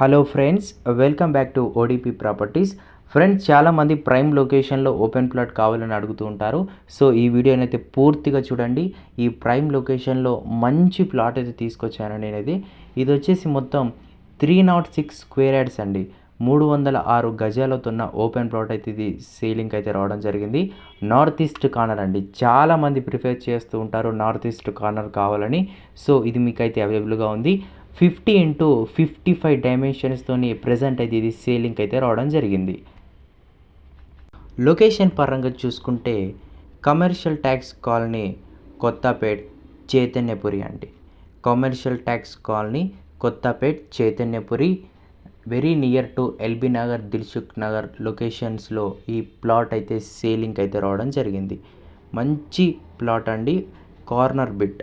Hello friends welcome back to ODP properties. Friends చాలామంది prime లొకేషన్లో open plot కావాలని అడుగుతూ ఉంటారు. సో ఈ వీడియోని అయితే పూర్తిగా చూడండి. ఈ ప్రైమ్ లొకేషన్లో మంచి ప్లాట్ అయితే తీసుకొచ్చాను నేనైతే. ఇది వచ్చేసి మొత్తం three naught six square yards అండి. మూడు వందల ఆరు గజాలతో ఉన్న ఓపెన్ ప్లాట్ అయితే ఇది సేలింగ్ అయితే రావడం జరిగింది. నార్త్ ఈస్ట్ కార్నర్ అండి. చాలామంది ప్రిఫర్ చేస్తూ ఉంటారు నార్త్ ఈస్ట్ కార్నర్ కావాలని. సో ఇది మీకైతే అవైలబుల్గా ఉంది. ఫిఫ్టీ ఇంటూ ఫిఫ్టీ ఫైవ్ డైమెన్షన్స్తోని ప్రజెంట్ అయితే ఇది సేలింగ్ అయితే రావడం జరిగింది. లొకేషన్ పరంగా చూసుకుంటే commercial tax colony Kothapet Chaitanyapuri అండి. Commercial tax colony Kothapet Chaitanyapuri very near to LB Nagar Dilsukh Nagar లొకేషన్స్లో ఈ ప్లాట్ అయితే సేలింగ్ అయితే రావడం జరిగింది. మంచి ప్లాట్ అండి కార్నర్ బిట్.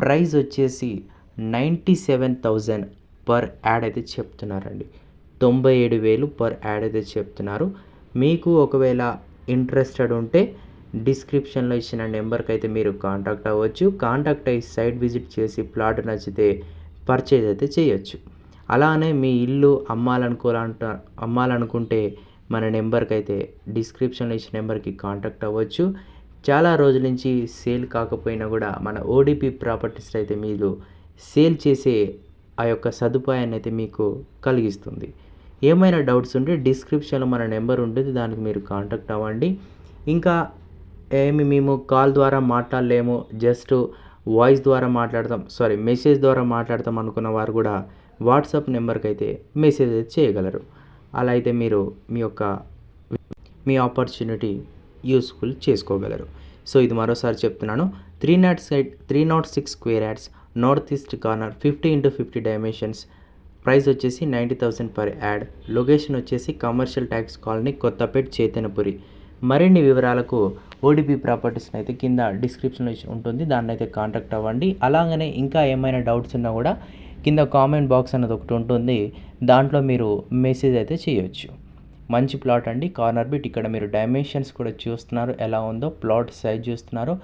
ప్రైస్ వచ్చేసి ninety seven thousand per yard అయితే చెప్తున్నారండి. తొంభై ఏడు వేలు పర్ యాడ్ అయితే చెప్తున్నారు. మీకు ఒకవేళ ఇంట్రెస్టెడ్ ఉంటే డిస్క్రిప్షన్లో ఇచ్చిన నెంబర్కి అయితే మీరు కాంటాక్ట్ అవ్వచ్చు. కాంటాక్ట్ అయ్యి సైట్ విజిట్ చేసి ప్లాట్ నచ్చితే పర్చేజ్ అయితే చేయొచ్చు. అలానే మీ ఇల్లు అమ్మాలనుకోవాలంట అమ్మాలనుకుంటే మన నెంబర్కి అయితే డిస్క్రిప్షన్లో ఇచ్చిన నెంబర్కి కాంటాక్ట్ అవ్వచ్చు. చాలా రోజుల నుంచి సేల్ కాకపోయినా కూడా మన ఓడిపి ప్రాపర్టీస్ అయితే మీరు సేల్ చేసే ఆ యొక్క సదుపాయాన్ని అయితే మీకు కలిగిస్తుంది. ఏమైనా డౌట్స్ ఉంటే డిస్క్రిప్షన్లో మన నెంబర్ ఉంటుంది దానికి మీరు కాంటాక్ట్ అవ్వండి. ఇంకా ఏమి మేము కాల్ ద్వారా మాట్లాడలేము జస్ట్ వాయిస్ ద్వారా మాట్లాడతాం సారీ మెసేజ్ ద్వారా మాట్లాడతాం అనుకున్న వారు కూడా వాట్సాప్ నెంబర్కి అయితే మెసేజ్ అయితే చేయగలరు. అలా అయితే మీరు మీ యొక్క మీ ఆపర్చునిటీ యూస్ఫుల్ చేసుకోగలరు. సో ఇది మరోసారి చెప్తున్నాను. Three naught side three naught six square yards north east corner fifty into fifty dimensions price వచ్చేసి ninety thousand per yard location వచ్చేసి commercial tax colony Kothapet Chaitanyapuri మరిన్ని వివరాలకు ఓడిపి ప్రాపర్టీస్ని అయితే కింద డిస్క్రిప్షన్లో ఉంటుంది. దాన్ని అయితే కాంటాక్ట్ అవ్వండి. అలాగనే ఇంకా ఏమైనా డౌట్స్ ఉన్నా కూడా కింద కామెంట్ బాక్స్ అనేది ఒకటి ఉంటుంది. దాంట్లో మీరు మెసేజ్ అయితే చేయొచ్చు. మంచి ప్లాట్ అండి. కార్నర్ బిట్ ఇక్కడ మీరు డైమెన్షన్స్ కూడా చూస్తున్నారు. ఎలా ఉందో ప్లాట్ సైజ్ చూస్తున్నారు.